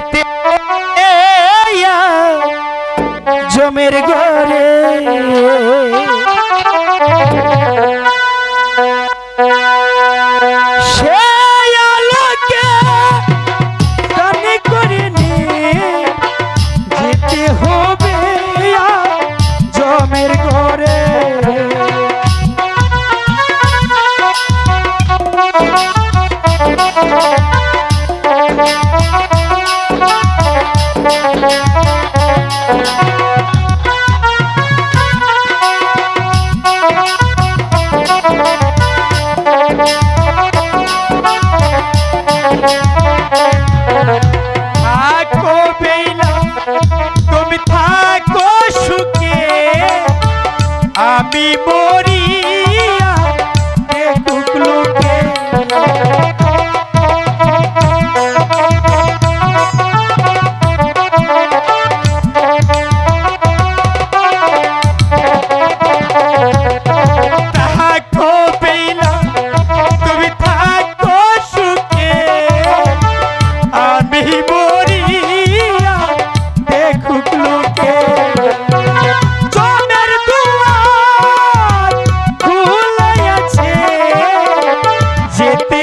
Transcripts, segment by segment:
খেতে জমের ঘরে। মরিয়া দেখুক লোকে। জনের দুয়ার খুলে আছে যেতে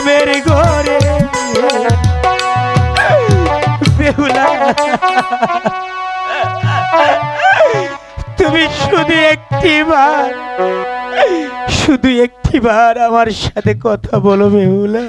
ঘুমের ঘরে। বেহুলা। তুমি শুধু একটি বার শুধু একটি বার আমার সাথে কথা বলো বেহুলা।